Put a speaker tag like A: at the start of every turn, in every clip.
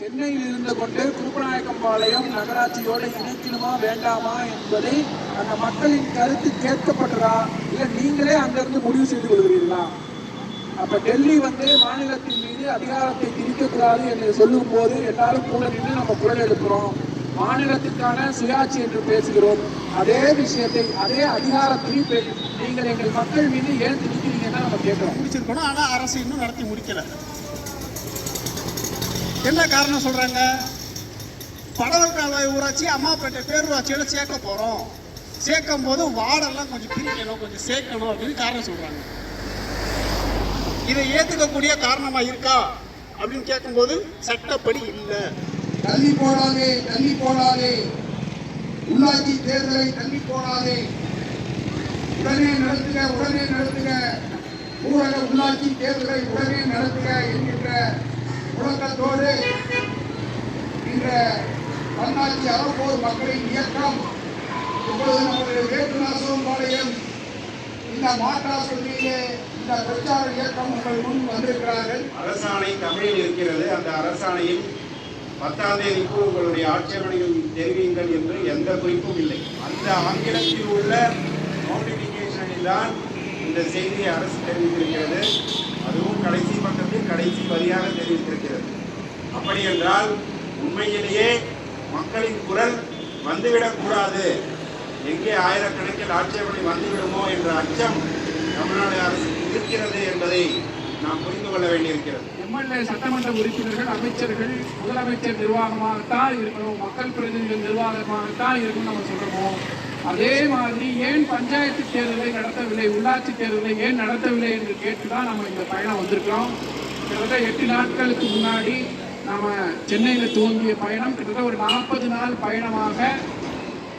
A: சென்னையில் இருந்து கொண்டு குருப்பநாயக்கம்பாளையம் நகராட்சியோடு இணைக்கணுமா வேண்டாமா என்பதை அந்த மக்களின் கருத்து கேட்கப்படுறா இல்லை நீங்களே அங்கிருந்து முடிவு செய்து கொள்கிறீர்களா? அப்ப டெல்லி வந்து மாநிலத்தின் மீது அதிகாரத்தை திணிக்கக்கூடாது என்று சொல்லும் போது எல்லாரும் கூட நின்று நம்ம குரல் எழுப்புறோம். மாநிலத்திற்கான சுயாட்சி என்று பேசுகிறோம். அதே விஷயத்தை அதே அதிகாரத்தையும் நீங்கள் எங்கள் மக்கள் மீது ஏன் திணிக்கிறீங்கன்னா நம்ம கேட்கிறோம்.
B: முடிச்சிருக்கணும். ஆனா அரசு இன்னும் நடத்தி முடிக்கல. என்ன காரணம் சொல்றாங்க? படவக்கால்வாய் ஊராட்சி அம்மாப்பேட்டை பேரூராட்சியோட சேர்க்க போறோம். சேர்க்கும் போது வாடெல்லாம் கொஞ்சம் பிரிக்கணும் கொஞ்சம் சேர்க்கணும் அப்படின்னு காரணம் சொல்றாங்க. இதை ஏத்துக்கக்கூடிய காரணமா இருக்கா? அப்படின்னு கேட்கும்போது சட்டப்படி இல்லை.
C: தள்ளி போடாதே தள்ளி போடாதே. உள்ளாட்சி தேர்தலை தள்ளி போடாதே. உடனே நடத்துக உடனே நடத்துக. ஊரக உள்ளாட்சி தேர்தலை உடனே நடத்துக என்கின்ற முழக்கத்தோடு இன்ற பன்னாட்சி அறப்போர் மக்களின் இயக்கம். இப்பொழுது நம்முடைய வேட்டுநாசம் பாளையம் இந்த மாற்றாஸ்பத்திரியிலே இந்த பிரச்சார இயக்கம் உங்கள் முன் வந்திருக்கிறார்கள்.
D: அரசாணை தமிழில் இருக்கிறது. அந்த அரசாணையில் பத்தாம் தேதிக்கு உங்களுடைய ஆட்சேபனைகள் தெரிவியுங்கள் என்று எந்த குறிப்பும் இல்லை. அந்த ஆங்கிலத்தில் உள்ள நோட்டிபிகேஷனில் தான் இந்த செய்தியை அரசு தெரிவித்திருக்கிறது. அதுவும் அப்படி என்றால் உண்மையிலேயே மக்களின் குரல் வந்துவிடக்கூடாது. எங்கே ஆயிரக்கணக்கில் ஆட்சேபனை வந்துவிடுமோ என்ற அச்சம் தமிழ்நாடு அரசுக்கு இருக்கிறது என்பதை நாம் புரிந்து கொள்ள வேண்டியிருக்கிறது.
A: எம்எல்ஏ சட்டமன்ற உறுப்பினர்கள் அமைச்சர்கள் முதலமைச்சர் நிர்வாகமாகத்தான் இருக்கணும் மக்கள் பிரதிநிதிகள் நிர்வாகமாகத்தான் இருக்கணும் நம்ம சொல்றோம்? அதே மாதிரி ஏன் பஞ்சாயத்து தேர்தலை நடத்தவில்லை உள்ளாட்சி தேர்தலை ஏன் நடத்தவில்லை என்று கேட்டுதான் நம்ம இந்த பயணம் வந்திருக்கிறோம். கிட்டத்தட்ட எட்டு நாட்களுக்கு முன்னாடி நம்ம சென்னையில் துவங்கிய பயணம் கிட்டத்தட்ட ஒரு நாற்பது நாள் பயணமாக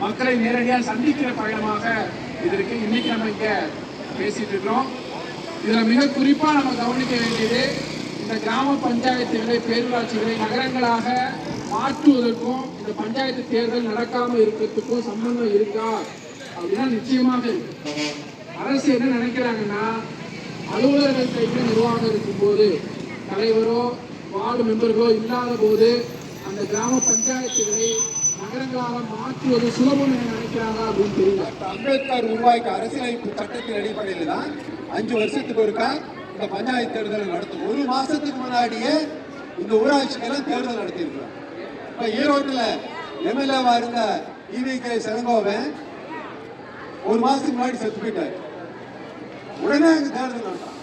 A: மக்களை நேரடியாக சந்திக்கிற பயணமாக இது இருக்கு. இன்னைக்கு நம்ம இங்கே பேசிட்டு இருக்கிறோம். இதில் மிக குறிப்பாக நம்ம கவனிக்க வேண்டியது இந்த கிராம பஞ்சாயத்துகளை பேரூராட்சிகளை நகரங்களாக மாற்றுவதற்கும் இந்த பஞ்சாயத்து தேர்தல் நடக்காமல் இருக்கிறதுக்கும் சம்பந்தம் இருக்கா அப்படின்னா நிச்சயமாக இருக்கு. அரசு என்ன நினைக்கிறாங்கன்னா அலுவலர்கள் கையில் நிர்வாகம் இருக்கும்போது தலைவரோ வார்டு மெம்பர்களோ இல்லாத போது அந்த கிராம பஞ்சாயத்துகளை நகரங்களாக மாற்றுவது சுலபம் என நினைக்கிறாங்க அப்படின்னு தெரியல.
C: அம்பேத்கர் உருவாக்க அரசியலமைப்பு சட்டத்தின் அடிப்படையில் தான் அஞ்சு வருஷத்துக்கு ஒருக்கா இந்த பஞ்சாயத்து தேர்தலை நடத்தும். ஒரு மாசத்துக்கு முன்னாடியே இந்த ஊராட்சிக்கெல்லாம் தேர்தல் நடத்தியிருக்கிறோம் இப்ப ஈரோட்டில் எம்எல்ஏவா இருந்த இவிகே செலங்கோவன் ஒரு மாசத்துக்கு முன்னாடி செத்து போயிட்டாரு. உடனே அங்கே தேர்தல் நடத்தான்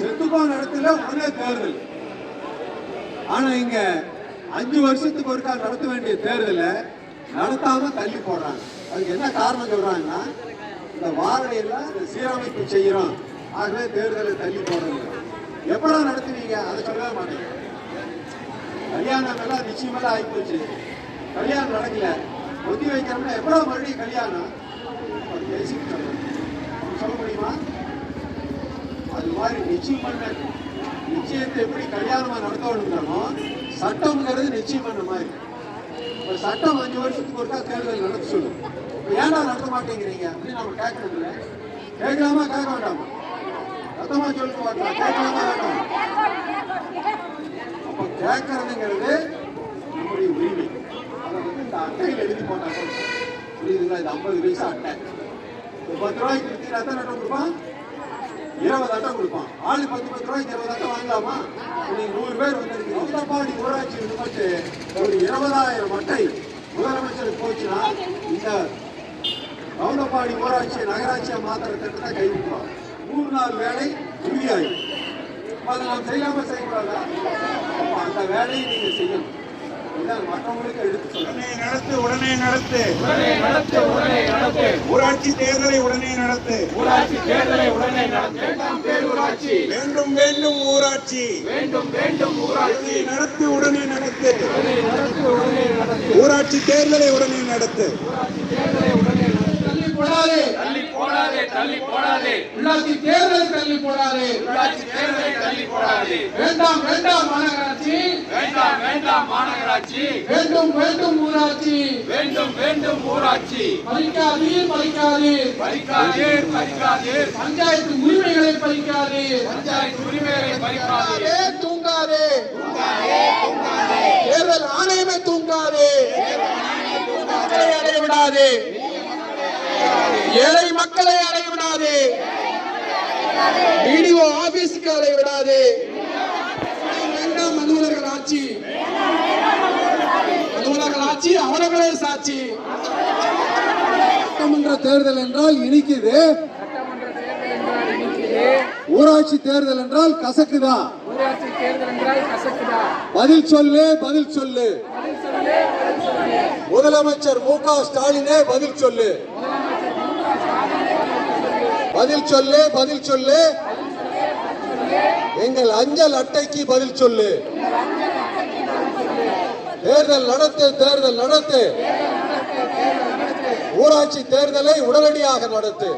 C: செத்துப்போன இடத்துல உடனே தேர்தல். ஆனா இங்க அஞ்சு வருஷத்துக்கு ஒருக்கா நடத்த வேண்டிய தேர்தலை நடத்தாம தள்ளி போடுறாங்க. அதுக்கு என்ன காரணம் சொல்றாங்கன்னா இந்த வாரடையில சீரமைப்பு செய்யறோம். ஆகவே தேர்தலை தள்ளி போடுறது எப்படா நடத்துவீங்க அதை சொல்லவே மாட்டேங்க. கல்யாணம் எல்லாம் நிச்சயமெல்லாம் ஆகி போச்சு கல்யாணம் நடக்கல. ஒத்தி வைக்கிறோம்னா எப்படா மறுபடியும் கல்யாணம்? அது பேசிட்டு சொல்ல முடியுமா? அது மாதிரி நிச்சயம் பண்ண நிச்சயத்தை எப்படி கல்யாணமா நடத்தணுங்கிறோமோ சட்டம்ங்கிறது நிச்சயம் பண்ண மாதிரி. ஒரு சட்டம் அஞ்சு வருஷத்துக்கு ஒருக்கா தேர்தல் நடத்த சொல்லும். ஏன்னா ஏன்டா நடத்த மாட்டேங்கிறீங்க அப்படின்னு நம்ம கேட்கறது இல்லை கேட்கலாமா கேட்க வேண்டாமா? சத்தமா சொல்லிட்டு பார்க்கலாம் கேட்கலாமா வேண்டாம்? அப்போ கேட்கறதுங்கிறது நம்முடைய உரிமை. அதை வந்து இந்த அட்டையில் எழுதி போட்டாங்க புரியுதுங்களா? இது ஐம்பது பைசா அட்டை. பத்து ரூபாய்க்கு விற்கிற எத்தனை அட்டை கொடுப்பான்? இருபது அட்டை கொடுப்பான். ஆளு பத்து பத்து ரூபாய்க்கு இருபது அட்டை வாங்கலாமா? நீங்க நூறு பேர் வந்திருக்கீங்க. உத்தரப்பாடி ஊராட்சி இது மட்டும் ஒரு இருபதாயிரம் அட்டை முதலமைச்சருக்கு போச்சுன்னா இந்த கவுண்டப்பாடி ஊராட்சி நகராட்சியை மாத்திர திட்டத்தை கைவிட்டோம் நூறு நாள் வேலை உறுதியாகும் அதை நாம் செய்யாம செய்யக்கூடாதா? அந்த வேலையை நீங்க செய்யணும்.
D: உடனே நடத்து உடனே நடத்து.
A: உடனே நடத்து உடனே நடத்து.
D: ஊராட்சி தேர்தலை உடனே நடத்து.
A: ஊராட்சி தேர்தலை உடனே நடத்து. வேண்டாம் பேரூராட்சி.
D: வேண்டும் வேண்டும் ஊராட்சி.
A: வேண்டும் வேண்டும் ஊராட்சி.
D: நடத்து உடனே நடத்து.
A: உடனே நடத்து உடனே நடத்து.
D: ஊராட்சி தேர்தலை உடனே நடத்து.
A: தேர்தலை நடத்து
C: தள்ளி போடாதே.
A: தள்ளி போடாதே தள்ளி போடாதே.
C: உள்ளாட்சி தேர்தல் தள்ளி போடாதே.
A: உள்ளாட்சி தேர்தலை தள்ளி போடாதே.
C: வேண்டாம் வேண்டாம் மாநகராட்சி.
A: வேண்டாம் வேண்டாம் மாநகராட்சி.
C: வேண்டும் வேண்டும் ஊராட்சி.
A: வேண்டும் வேண்டும் ஊராட்சி.
C: பறிக்காதீர் பறிக்காதீர்
A: பறிக்காதீர் பறிக்காதீர்
C: பஞ்சாயத்து உரிமைகளை பறிக்காதீர்
A: பஞ்சாயத்து உரிமைகளை பறிக்காதீர்
C: தூங்காதே. தூங்காதே தேர்தல் ஆணையமே தூங்காதே. மக்களை அடைய விடாதே ஏழை மக்களை அடைய விடாது. பிடிஓ ஆபீஸ்க்கு அடைய விடாது. வேண்டாம் அலுவலர்கள் ஆட்சி. அலுவலர்கள் ஆட்சி அவர்களே சாட்சி.
A: சட்டமன்ற தேர்தல் என்றால் இனிக்குது.
C: ஊராட்சி தேர்தல் என்றால் கசக்குதா?
A: ஊராட்சி தேர்தல் என்றால் கசக்குதா
C: பதில் சொல்லு பதில் சொல்லு
A: பதில் சொல்லு பதில் சொல்லு.
C: முதலமைச்சர் மு க ஸ்டாலினே பதில் சொல்லு. பதில் சொல்லு பதில் சொல்லு. எங்கள் அஞ்சல் அட்டைக்கு பதில் சொல்லு. தேர்தல் நடத்து தேர்தல் நடத்து. ஊராட்சி தேர்தலை உடனடியாக நடத்து.